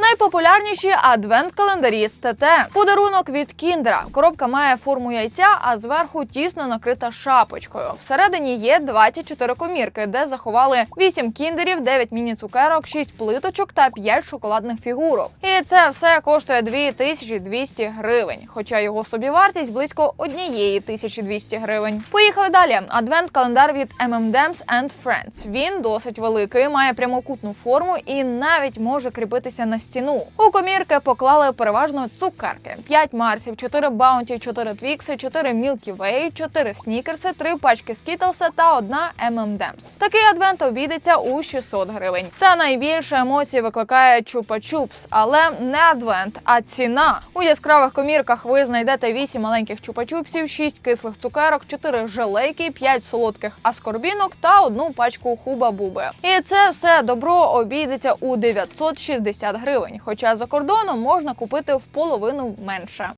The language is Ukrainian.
No Найпопулярніші адвент-календарі з ТТ. Подарунок від Кіндера. Коробка має форму яйця, а зверху тісно накрита шапочкою. Всередині є 24 комірки, де заховали 8 кіндерів, 9 міні-цукерок, 6 плиточок та 5 шоколадних фігурок. І це все коштує 2200 гривень. Хоча його собівартість близько 1200 гривень. Поїхали далі. Адвент-календар від M&M's and Friends. Він досить великий, має прямокутну форму і навіть може кріпитися на стіну. У комірки поклали переважно цукерки: 5 марсів, 4 баунті, 4 твікси, 4 Milky Way, 4 снікерси, 3 пачки скітлса та одна M&M's. Такий адвент обійдеться у 600 гривень. Та найбільше емоцій викликає чупа-чупс, але не адвент, а ціна. У яскравих комірках ви знайдете 8 маленьких чупа-чупсів, 6 кислих цукерок, 4 желейки, 5 солодких аскорбінок та одну пачку хуба-буби. І це все добро обійдеться у 960 гривень. Хоча за кордоном можна купити в половину менше.